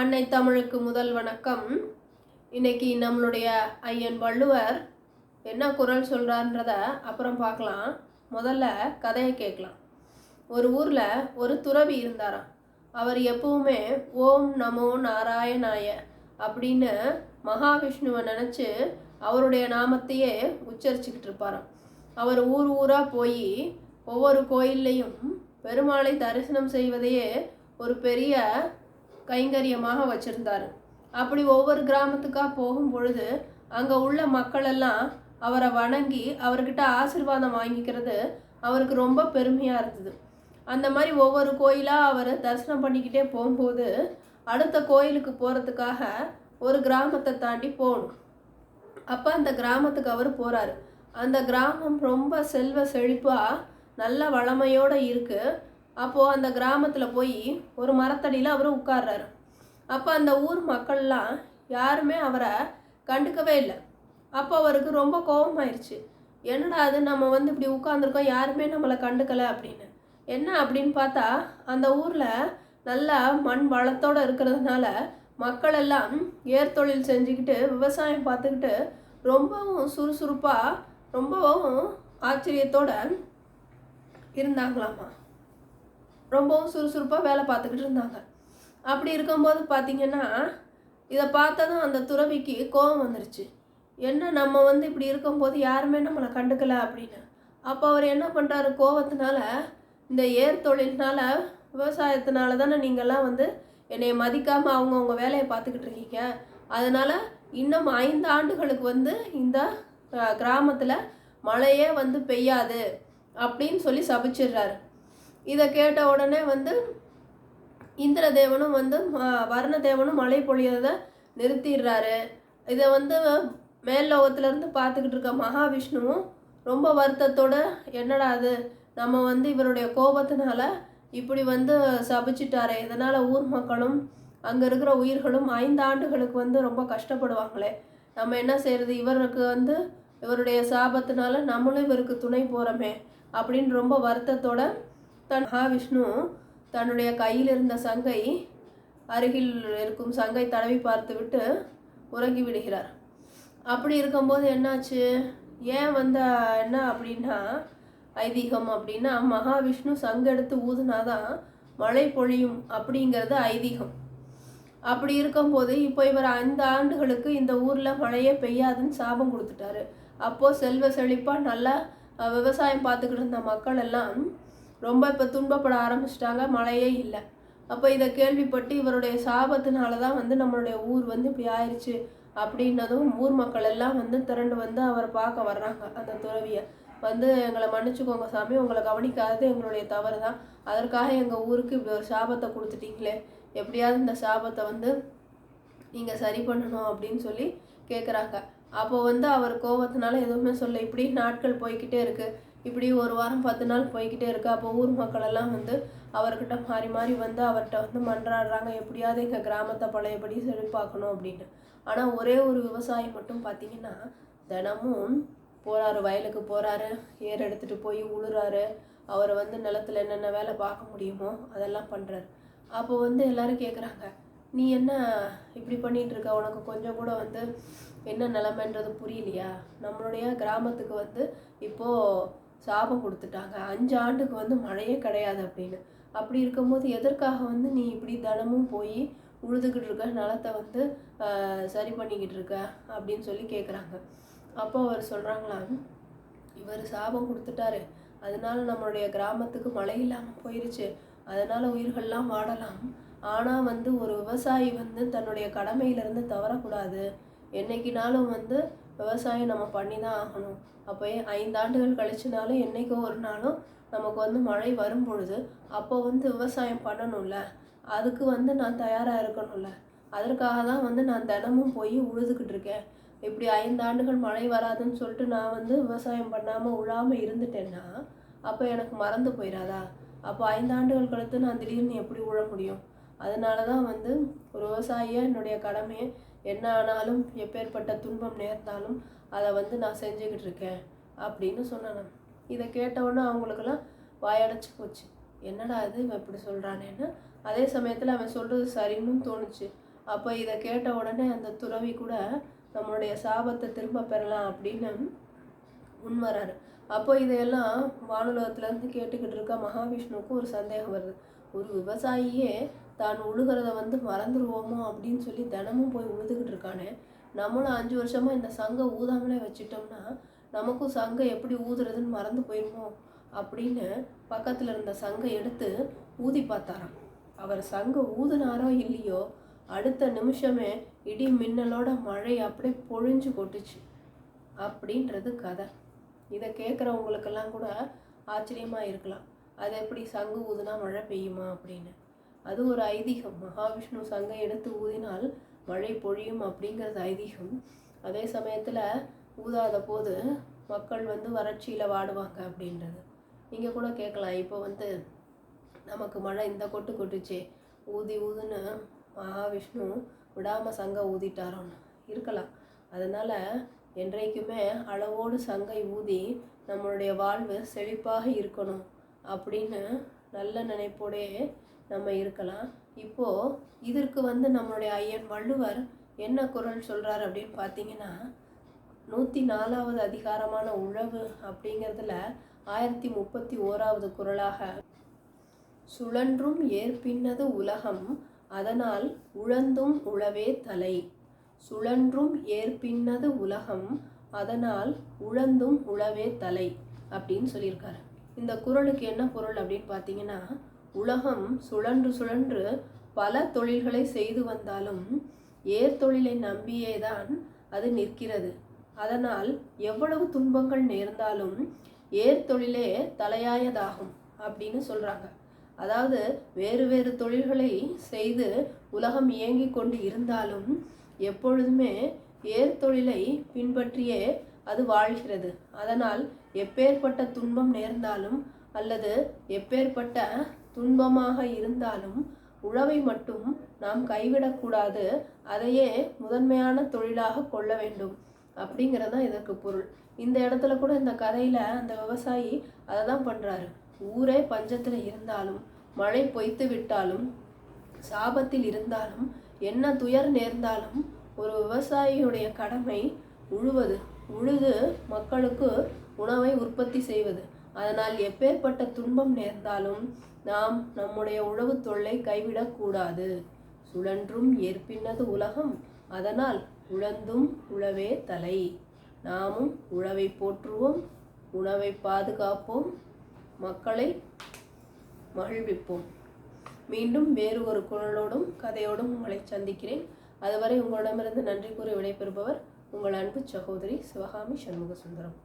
அன்னை தமிழுக்கு முதல் வணக்கம். இன்னைக்கு நம்மளுடைய ஐயன் வள்ளுவர் என்ன குரல் சொல்கிறான்றத அப்புறம் பார்க்கலாம். முதல்ல கதையை கேட்கலாம். ஒரு ஊரில் ஒரு துறவி இருந்தாராம். அவர் எப்பவுமே ஓம் நமோ நாராயணாய அப்படின்னு மகாவிஷ்ணுவை நினச்சி அவருடைய நாமத்தையே உச்சரிச்சுக்கிட்டு இருப்பாராம். அவர் ஊர் ஊராக போய் ஒவ்வொரு கோயில்லையும் பெருமாளை தரிசனம் செய்வதையே ஒரு பெரிய கைங்கரியமாக வச்சுருந்தார். அப்படி ஒவ்வொரு கிராமத்துக்காக போகும் பொழுது அங்கே உள்ள மக்களெல்லாம் அவரை வணங்கி அவர்கிட்ட ஆசிர்வாதம் வாங்கிக்கிறது அவருக்கு ரொம்ப பெருமையாக இருந்தது. அந்த மாதிரி ஒவ்வொரு கோயிலாக அவர் தரிசனம் பண்ணிக்கிட்டே போகும்போது அடுத்த கோயிலுக்கு போகிறதுக்காக ஒரு கிராமத்தை தாண்டி போகணும். அப்போ அந்த கிராமத்துக்கு அவர் போகிறாரு அந்த கிராமம் ரொம்ப செல்வ செழிப்பாக நல்ல வளமையோடு இருக்குது அப்போது அந்த கிராமத்தில் போய் ஒரு மரத்தடியில் அவர் உட்கார்றாரு. அப்போ அந்த ஊர் மக்கள்லாம் யாருமே அவரை கண்டுக்கவே இல்லை. அப்போ அவருக்கு ரொம்ப கோபமாயிருச்சு என்னடா அது நம்ம வந்து இப்படி உட்காந்துருக்கோம் யாருமே நம்மளை கண்டுக்கலை அப்படின்னு. என்ன அப்படின்னு பார்த்தா அந்த ஊரில் நல்லா மண் வளத்தோடு இருக்கிறதுனால மக்கள் எல்லாம் ஏர்தொழில் செஞ்சுக்கிட்டு விவசாயம் பார்த்துக்கிட்டு ரொம்பவும் சுறுசுறுப்பாக ரொம்பவும் ஆச்சரியத்தோட இருந்தாங்களாமா. ரொம்பவும் சுறுசுறுப்பாக வேலை பார்த்துக்கிட்டு இருந்தாங்க. அப்படி இருக்கும்போது பார்த்தீங்கன்னா இதை பார்த்ததும் அந்த துறவிக்கு கோபம் வந்துருச்சு. என்ன நம்ம வந்து இப்படி இருக்கும்போது யாருமே நம்மளை கண்டுக்கலை அப்படின்னு. அப்போ அவர் என்ன பண்ணுறாரு கோபத்தினால இந்த ஏர் தொழில்னால விவசாயத்தினால தானே நீங்கள்லாம் வந்து என்னை மதிக்காமல் அவங்கவுங்க வேலையை பார்த்துக்கிட்டு இருக்கீங்க. அதனால் இன்னும் ஐந்து ஆண்டுகளுக்கு வந்து இந்த கிராமத்தில் மழையே வந்து பெய்யாது அப்படின்னு சொல்லி சபிச்சிடுறாரு. இதை கேட்ட உடனே வந்து இந்திரதேவனும் வந்து வருணதேவனும் மழை பொழியறதை நிறுத்திடுறாரு. இதை வந்து மேல்லோகத்துலேருந்து பார்த்துக்கிட்டு இருக்க மகாவிஷ்ணுவும் ரொம்ப வருத்தத்தோட என்னடா அது நம்ம வந்து இவருடைய கோபத்தினால இப்படி வந்து சபிச்சிட்டாரே இதனால் ஊர் மக்களும் அங்கே இருக்கிற உயிர்களும் ஐந்து ஆண்டுகளுக்கு வந்து ரொம்ப கஷ்டப்படுவாங்களே. நம்ம என்ன செய்கிறது இவருக்கு வந்து இவருடைய சாபத்தினால நம்மளும் இவருக்கு துணை போகிறோமே அப்படின்னு ரொம்ப வருத்தத்தோட தன் மகாவிஷ்ணு தன்னுடைய கையில் இருந்த சங்கை அருகில் இருக்கும் சங்கை தடவி பார்த்துவிட்டு உறங்கி விடுகிறார். அப்படி இருக்கும்போது என்னாச்சு? ஏன் வந்த என்ன அப்படின்னா ஐதீகம் அப்படின்னா மகாவிஷ்ணு சங்கெடுத்து ஊதுனாதான் மழை பொழியும் அப்படிங்கிறது ஐதீகம். அப்படி இருக்கும்போது இப்போ இவர் ஐந்து ஆண்டுகளுக்கு இந்த ஊரில் மழையே பெய்யாதுன்னு சாபம் கொடுத்துட்டாரு. அப்போது செல்வ செழிப்பாக நல்லா விவசாயம் பார்த்துக்கிட்டு இருந்த மக்கள் எல்லாம் ரொம்ப இப்போ துன்பப்பட ஆரம்பிச்சிட்டாங்க. மழையே இல்லை. அப்போ இதை கேள்விப்பட்டு இவருடைய சாபத்தினால தான் வந்து நம்மளுடைய ஊர் வந்து இப்படி ஆயிடுச்சு அப்படின்னதும் ஊர் மக்கள் எல்லாம் வந்து திரண்டு வந்து அவரை பார்க்க வர்றாங்க. அந்த துறவியை வந்து எங்களை மன்னிச்சுக்கோங்க சாமி. உங்களை கவனிக்காதது எங்களுடைய தவறு தான். அதற்காக எங்கள் ஊருக்கு இப்படி ஒரு சாபத்தை கொடுத்துட்டீங்களே. எப்படியாவது இந்த சாபத்தை வந்து நீங்கள் சரி பண்ணணும் அப்படின்னு சொல்லி கேட்குறாங்க அப்போ வந்து அவர் கோபத்தினால எதுவுமே சொல்ல இப்படி நாட்கள் போய்கிட்டே இருக்குது இப்படி ஒரு வாரம் பத்து நாள் போய்கிட்டே இருக்கு. அப்போ ஊர் மக்களெல்லாம் வந்து அவர்கிட்ட மாறி மாறி வந்து அவர்கிட்ட வந்து மன்றாடுறாங்க. எப்படியாவது எங்கள் கிராமத்தை பழையபடி செழிப்பாக்கணும் அப்படின்னு. ஆனால் ஒரே ஒரு விவசாயி மட்டும் பார்த்தீங்கன்னா தினமும் போகிறாரு வயலுக்கு போகிறாரு ஏர் எடுத்துகிட்டு போய் உழுறாரு. அவரை வந்து நிலத்தில் என்னென்ன வேலை பார்க்க முடியுமோ அதெல்லாம் பண்ணுறாரு அப்போ வந்து எல்லாரும் கேட்குறாங்க நீ என்ன இப்படி பண்ணிகிட்டு இருக்க? உனக்கு கொஞ்சம் கூட வந்து என்ன நிலமைன்றது புரியலையா? நம்மளுடைய கிராமத்துக்கு வந்து இப்போது சாபம் கொடுத்துட்டாங்க. அஞ்சு ஆண்டுக்கு வந்து மழையே கிடையாது அப்படின்னு. அப்படி இருக்கும்போது எதற்காக வந்து நீ இப்படி தினமும் போய் உழுதுகிட்டு இருக்க நிலத்தை வந்து சரி பண்ணிக்கிட்டு இருக்க அப்படின்னு சொல்லி கேட்குறாங்க அப்போ அவர் சொல்கிறாங்களா இவர் சாபம் கொடுத்துட்டாரு. அதனால நம்மளுடைய கிராமத்துக்கு மழை இல்லாமல் போயிருச்சு. அதனால் உயிர்கள்லாம் வாடலாம். ஆனால் வந்து ஒரு விவசாயி வந்து தன்னுடைய கடமையிலேருந்து தவறக்கூடாது. என்னைக்கினாலும் வந்து விவசாயம் நம்ம பண்ணி தான் ஆகணும் அப்போ ஐந்தாண்டுகள் கழிச்சுனாலும் என்றைக்கோ ஒரு நாளும் நமக்கு வந்து மழை வரும் பொழுது அப்போ வந்து விவசாயம் பண்ணணும்ல. அதுக்கு வந்து நான் தயாராக இருக்கணும்ல. அதற்காக தான் வந்து நான் தினமும் போய் உழுதுகிட்டு இருக்கேன். இப்படி ஐந்தாண்டுகள் மழை வராதுன்னு சொல்லிட்டு நான் வந்து விவசாயம் பண்ணாமல் உழாமல் இருந்துட்டேன்னா அப்போ எனக்கு மறந்து போயிடாதா அப்போ ஐந்தாண்டுகள் கழித்து நான் திடீர்னு எப்படி உழ முடியும்? அதனால தான் வந்து ஒரு விவசாயியாக என்னுடைய கடமையை என்ன ஆனாலும் எப்பேற்பட்ட துன்பம் நேர்ந்தாலும் அதை வந்து நான் செஞ்சுக்கிட்டு இருக்கேன் அப்படின்னு சொன்னேன் இதை கேட்டவுடனே அவங்களுக்கெல்லாம் வாயடைச்சு போச்சு. என்னடா இது? இவன் இப்படி சொல்கிறானேன்னு அதே சமயத்தில் அவன் சொல்கிறது சரின்னு தோணுச்சு. அப்போ இதை கேட்ட உடனே அந்த துறவி கூட நம்மளுடைய சாபத்தை திரும்ப பெறலாம் அப்படின்னு முன்வராரு. அப்போ இதையெல்லாம் வானுலகத்துலேருந்து கேட்டுக்கிட்டு இருக்க மகாவிஷ்ணுவுக்கு ஒரு சந்தேகம் வருது. ஒரு விவசாயியே தான் உழுகிறத வந்து மறந்துடுவோமோ அப்படின்னு சொல்லி தினமும் போய் உழுதுகிட்டு இருக்கானே. நம்மளும் அஞ்சு வருஷமாக இந்த சங்கை ஊதாமலே வச்சுட்டோம்னா நமக்கும் சங்கை எப்படி ஊதுறதுன்னு மறந்து போயிருமோ அப்படின்னு பக்கத்தில் இருந்த சங்கை எடுத்து ஊதி பார்த்தாராம். அவர் சங்கை ஊதுனாரோ இல்லையோ அடுத்த நிமிஷமே இடி மின்னலோட மழை அப்படியே பொழிஞ்சு கொட்டுச்சு அப்படின்றது கதை. இதை கேட்குறவங்களுக்கெல்லாம் கூட ஆச்சரியமாக இருக்கலாம். அது எப்படி சங்கு ஊதுனா மழை பெய்யுமா அப்படின்னு. அது ஒரு ஐதீகம். மகாவிஷ்ணு சங்கை எடுத்து ஊதினால் மழை பொழியும் அப்படிங்கிறது ஐதீகம். அதே சமயத்தில் ஊதாத போது மக்கள் வந்து வறட்சியில் வாடுவாங்க அப்படின்றது. நீங்கள் கூட கேட்கலாம். இப்போ வந்து நமக்கு மழை இந்த கொட்டு கொட்டுச்சே ஊதி ஊதுன்னு மகாவிஷ்ணு விடாமல் சங்க ஊதிட்டாரோன்னு இருக்கலாம். அதனால் என்றைக்குமே அளவோடு சங்கை ஊதி நம்மளுடைய வாழ்வு செழிப்பாக இருக்கணும் அப்படின்னு நல்ல நினைப்போடையே நம்ம இருக்கலாம். இப்போது இதற்கு வந்து நம்மளுடைய ஐயன் வள்ளுவர் என்ன குரல் சொல்கிறார் அப்படின்னு பார்த்தீங்கன்னா நூற்றி நாலாவது அதிகாரமான உழவு அப்படிங்கிறதுல ஆயிரத்தி முப்பத்தி ஓராவது குரலாக சுழன்றும் ஏற்பின்னது உலகம் அதனால் உழந்தும் உழவே தலை. சுழன்றும் ஏற்பின்னது உலகம் அதனால் உழந்தும் உழவே தலை அப்படின்னு சொல்லியிருக்காரு. இந்த குரலுக்கு என்ன பொருள் அப்படின்னு பார்த்தீங்கன்னா உலகம் சுழன்று சுழன்று பல தொழில்களை செய்து வந்தாலும் ஏர் தொழிலை நம்பியே தான் அது நிற்கிறது. அதனால் எவ்வளவு துன்பங்கள் நேர்ந்தாலும் ஏர் தொழிலே தலையாயதாகும் அப்படின்னு சொல்கிறாங்க அதாவது வேறு வேறு தொழில்களை செய்து உலகம் இயங்கி கொண்டு இருந்தாலும் எப்பொழுதுமே ஏர் தொழிலை பின்பற்றியே அது வாழ்கிறது. அதனால் எப்பேற்பட்ட துன்பம் நேர்ந்தாலும் அல்லது எப்பேற்பட்ட துன்பமாக இருந்தாலும் உழவை மட்டும் நாம் கைவிடக்கூடாது அதையே முதன்மையான தொழிலாக கொள்ள வேண்டும். அப்படிங்கிறது தான் இதற்கு பொருள். இந்த இடத்துல கூட இந்த கதையில் அந்த விவசாயி அதை தான் பண்ணுறாரு ஊரே பஞ்சத்தில் இருந்தாலும் மழை பொய்த்து விட்டாலும் சாபத்தில் இருந்தாலும் என்ன துயர் நேர்ந்தாலும் ஒரு விவசாயியுடைய கடமை உழுவது. உழுது மக்களுக்கு உணவை உற்பத்தி செய்வது. அதனால் எப்பேற்பட்ட துன்பம் நேர்ந்தாலும் நாம் நம்முடைய உழவு தொல்லை கைவிடக்கூடாது. சுழன்றும் ஏற்பின்னது உலகம் அதனால் உழந்தும் உழவே தலை. நாமும் உழவை போற்றுவோம் உணவை பாதுகாப்போம் மக்களை மகிழ்விப்போம். மீண்டும் வேறு ஒரு குரலோடும் கதையோடும் உங்களை சந்திக்கிறேன். அதுவரை உங்களிடமிருந்து நன்றி கூறி விடைபெறுபவர் உங்கள் அன்பு சகோதரி சிவகாமி சண்முக சுந்தரம்